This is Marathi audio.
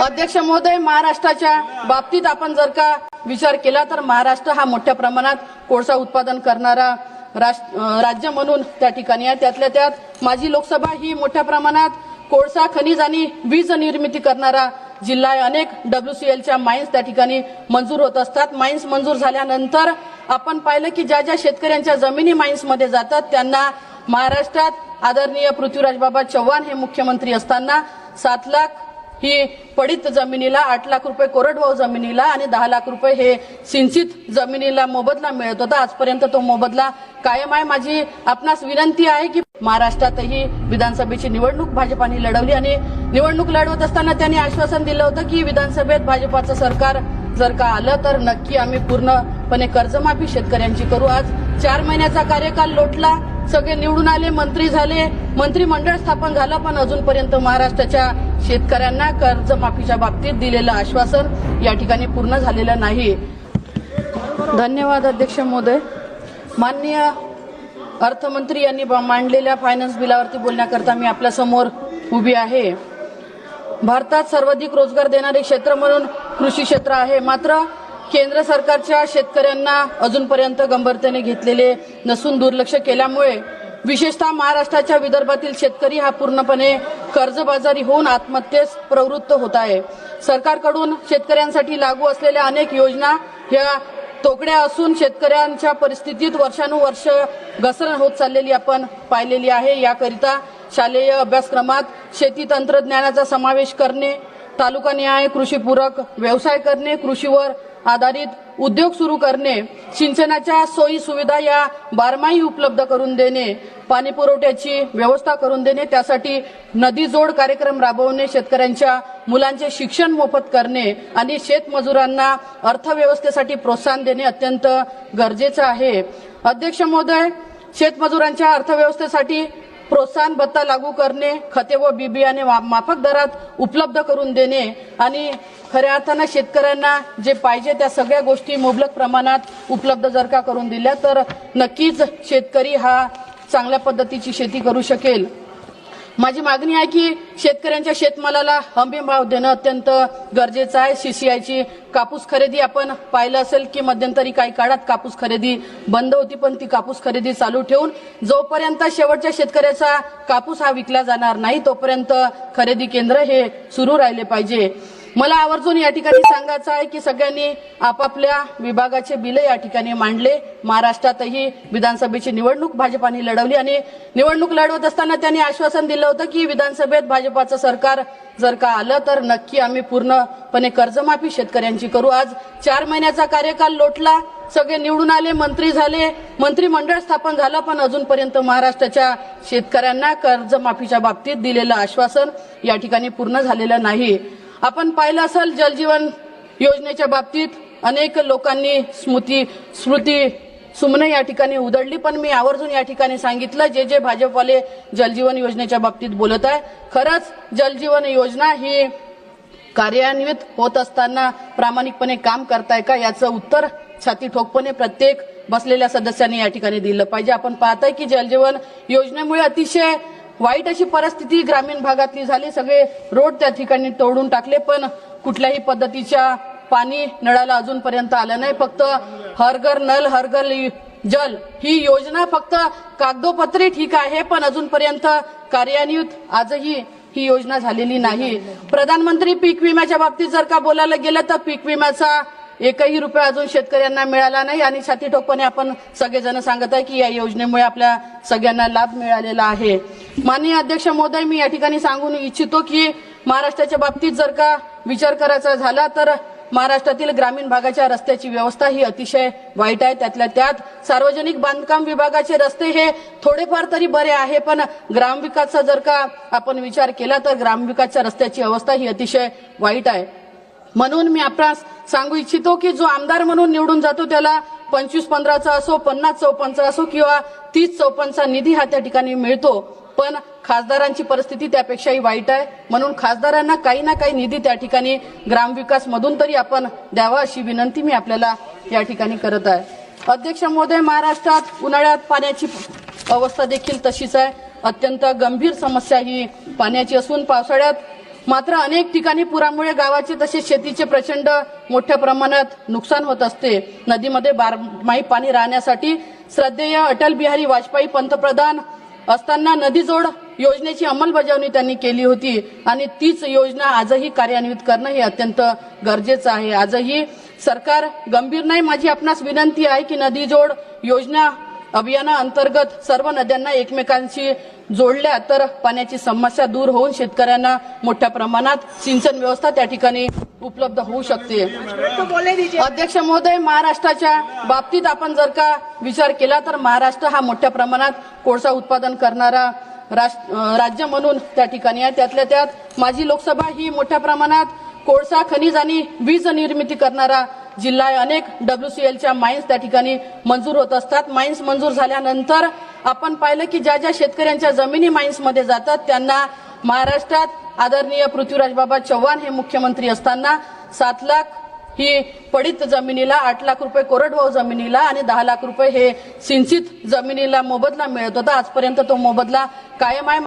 अध्यक्ष महोदय महाराष्ट्राच्या बाबतीत आपण जर का विचार केला तर महाराष्ट्र हा मोठ्या प्रमाणात कोळसा उत्पादन करणारा राज्य म्हणून त्या ठिकाणी आहे. त्यातल्या त्यात माझी लोकसभा ही मोठ्या प्रमाणात कोळसा खनिज आणि वीज निर्मिती करणारा जिल्हा आहे. अनेक डब्ल्यूसीएलच्या माइन्स त्या ठिकाणी मंजूर होत असतात. माइन्स मंजूर झाल्यानंतर आपण पाहिलं की ज्या ज्या शेतकऱ्यांच्या जमिनी माइन्समध्ये जातात त्यांना महाराष्ट्रात आदरणीय पृथ्वीराज बाबा चव्हाण हे मुख्यमंत्री असताना सात लाख ही पडीत जमिनीला आठ लाख रुपये कोरडवाहू जमिनीला आणि दहा लाख रुपये हे सिंचित जमिनीला मोबदला मिळत होता. आजपर्यंत तो मोबदला कायम आहे. माझी आपणास विनंती आहे की महाराष्ट्रातही विधानसभेची निवडणूक भाजपाने लढवली आणि निवडणूक लढवत असताना त्यांनी आश्वासन दिलं होतं की विधानसभेत भाजपाचं सरकार जर का आलं तर नक्की आम्ही पूर्णपणे कर्जमाफी शेतकऱ्यांची करू. आज चार महिन्याचा कार्यकाल लोटला. सगळे निवडून आले मंत्री झाले. मंत्रिमंडळ स्थापन झालं पण अजूनपर्यंत महाराष्ट्राच्या शेतकऱ्यांना कर्जमाफीच्या बाबतीत दिलेलं आश्वासन या ठिकाणी पूर्ण झालेलं नाही. धन्यवाद अध्यक्ष महोदय. माननीय अर्थमंत्री यांनी ब- मांडलेल्या फायनान्स बिलावरती बोलण्याकरता मी आपल्यासमोर उभी आहे. भारतात सर्वाधिक रोजगार देणारे क्षेत्र म्हणून कृषी क्षेत्र आहे. मात्र केंद्र सरकारच्या शेतकऱ्यांना अजूनपर्यंत गंभीरतेने घेतलेले नसून दुर्लक्ष केल्यामुळे विशेषतः महाराष्ट्राच्या विदर्भातील शेतकरी हा पूर्णपणे कर्जबाजारी होऊन आत्महत्येस प्रवृत्त होत आहे. सरकारकडून शेतकऱ्यांसाठी लागू असलेल्या अनेक योजना ह्या तोकड्या असून शेतकऱ्यांच्या परिस्थितीत वर्षानुवर्ष घसरण होत चाललेली आपण पाहिलेली आहे. याकरिता शालेय अभ्यासक्रमात शेती तंत्रज्ञानाचा समावेश करणे तालुका न्याय कृषीपूरक व्यवसाय करणे कृषीवर आधारित उद्योग सुरू करणे सिंचनाच्या सोयी सुविधा या बारमाही उपलब्ध करून देणे पाणी पुरवठ्याची व्यवस्था करून देणे त्यासाठी नदी जोड कार्यक्रम राबवणे शेतकऱ्यांच्या मुलांचे शिक्षण मोफत करणे आणि शेतमजुरांना अर्थव्यवस्थेसाठी प्रोत्साहन देणे अत्यंत गरजेचं आहे. अध्यक्ष महोदय शेतमजुरांच्या अर्थव्यवस्थेसाठी प्रोत्साहन भत्ता लागू करणे खते व बी बियाणे माफक दरात उपलब्ध करून देणे आणि खऱ्या अर्थानं शेतकऱ्यांना जे पाहिजे त्या सगळ्या गोष्टी मुबलक प्रमाणात उपलब्ध जर का करून दिल्या तर नक्कीच शेतकरी हा चांगल्या पद्धतीची शेती करू शकेल. माझी मागणी आहे की शेतकऱ्यांच्या शेतमालाला हमी भाव देणं अत्यंत गरजेचं आहे. सीसीआयची कापूस खरेदी आपण पाहिलं असेल की मध्यंतरी काही काळात कापूस खरेदी बंद होती पण ती कापूस खरेदी चालू ठेवून जोपर्यंत शेवटच्या शेतकऱ्याचा कापूस हा विकला जाणार नाही तोपर्यंत खरेदी केंद्र हे सुरू राहिले पाहिजे. मला आवर्जून या ठिकाणी सांगायचं आहे की सगळ्यांनी आपापल्या विभागाचे बिल या ठिकाणी मांडले. महाराष्ट्रातही विधानसभेची निवडणूक भाजपाने लढवली आणि निवडणूक लढवत असताना त्यांनी आश्वासन दिलं होतं की विधानसभेत भाजपाचं सरकार जर का आलं तर नक्की आम्ही पूर्णपणे कर्जमाफी शेतकऱ्यांची करू. आज चार महिन्याचा कार्यकाल लोटला सगळे निवडून आले मंत्री झाले मंत्रिमंडळ स्थापन झालं पण अजूनपर्यंत महाराष्ट्राच्या शेतकऱ्यांना कर्जमाफीच्या बाबतीत दिलेलं आश्वासन या ठिकाणी पूर्ण झालेलं नाही. आपण पाहिलं असेल जलजीवन योजनेच्या बाबतीत अनेक लोकांनी स्मृती स्मृती सुमने या ठिकाणी उधळली पण मी आवर्जून या ठिकाणी सांगितलं जे जे भाजपवाले जलजीवन योजनेच्या बाबतीत बोलत आहे खरंच जलजीवन योजना ही कार्यान्वित होत असताना प्रामाणिकपणे काम करताय का याचं उत्तर छाती ठोकपणे प्रत्येक बसलेल्या सदस्यांनी या ठिकाणी दिलं पाहिजे. आपण पाहताय की जलजीवन योजनेमुळे अतिशय वाईट अशी परिस्थिती ग्रामीण भागातली झाली. सगळे रोड त्या ठिकाणी तोडून टाकले पण कुठल्याही पद्धतीच्या पाणी नळाला अजूनपर्यंत आलं नाही. फक्त हरघर नल हरघर जल ही योजना फक्त कागदोपत्री ठीक आहे पण अजूनपर्यंत कार्यान्वित आजही ही योजना झालेली नाही. प्रधानमंत्री पीक विम्याच्या बाबतीत जर का बोलायला गेलं तर पीक विम्याचा एकही रुपया अजून शेतकऱ्यांना मिळाला नाही. आणि छाती ठोकपणे आपण सगळेजण सांगत आहे की या योजनेमुळे आपल्या सगळ्यांना लाभ मिळालेला आहे. माननीय अध्यक्ष महोदय मी या ठिकाणी सांगून इच्छितो की महाराष्ट्राच्या बाबतीत जर का विचार करायचा झाला तर महाराष्ट्रातील ग्रामीण भागाच्या रस्त्याची व्यवस्था ही अतिशय वाईट आहे. त्यातल्या त्यात सार्वजनिक बांधकाम विभागाचे रस्ते हे थोडेफार तरी बरे आहे पण ग्रामविकासचा जर का आपण विचार केला तर ग्रामविकासच्या रस्त्याची अवस्था ही अतिशय वाईट आहे. म्हणून मी आपणास सांगू इच्छितो की जो आमदार म्हणून निवडून जातो त्याला पंचवीस पंधराचा असो पन्नास चौपन्नचा असो किंवा तीस चौपन्नचा निधी हा त्या ठिकाणी मिळतो. पण खासदारांची परिस्थिती त्यापेक्षाही वाईट आहे. म्हणून खासदारांना काही ना काही निधी त्या ठिकाणी ग्रामविकास मधून तरी आपण द्यावा अशी विनंती मी आपल्याला या ठिकाणी करत आहे. अध्यक्ष महोदय महाराष्ट्रात उन्हाळ्यात पाण्याची अवस्था देखील तशीच आहे. अत्यंत गंभीर समस्या ही पाण्याची असून पावसाळ्यात मात्र अनेक ठिकाणी पुरामुळे गावाचे तसेच शेतीचे प्रचंड मोठ्या प्रमाणात नुकसान होत असते. नदीमध्ये बारमाही पाणी राहण्यासाठी श्रद्धेय अटल बिहारी वाजपेयी पंतप्रधान असताना नदीजोड योजनेची अंमलबजावणी त्यांनी केली होती आणि तीच योजना आजही कार्यान्वित करणं हे अत्यंत गरजेचं आहे. आजही सरकार गंभीर नाही माझी आपणास विनंती आहे की नदीजोड योजना अभियानाअंतर्गत सर्व नद्यांना एकमेकांशी जोडल्या तर पाण्याची समस्या दूर होऊन शेतकऱ्यांना मोठ्या प्रमाणात सिंचन व्यवस्था त्या ठिकाणी उपलब्ध होऊ शकते. अध्यक्ष महोदय महाराष्ट्राच्या बाबतीत आपण जर का विचार केला तर महाराष्ट्र हा मोठ्या प्रमाणात कोळसा उत्पादन करणारा राज्य म्हणून त्या ठिकाणी आहे. त्यातल्या त्यात माझी लोकसभा ही मोठ्या प्रमाणात कोळसा खनिज आणि वीज निर्मिती करणारा जिल्हा आहे. अनेक डब्ल्यूसीएलच्या माइन्स त्या ठिकाणी मंजूर होत असतात. माइन्स मंजूर झाल्यानंतर आपण पाहिलं की ज्या ज्या शेतकऱ्यांच्या जमिनी माइन्समध्ये जातात त्यांना महाराष्ट्रात आदरणीय पृथ्वीराज बाबा चव्हाण हे मुख्यमंत्री असताना सात लाख ही पडित जमिनीला आठ लाख रुपये कोरडवाहू जमिनीला आणि दहा लाख रुपये हे सिंचित जमिनीला मोबदला मिळत होता. आजपर्यंत तो मोबदला कायम आहे.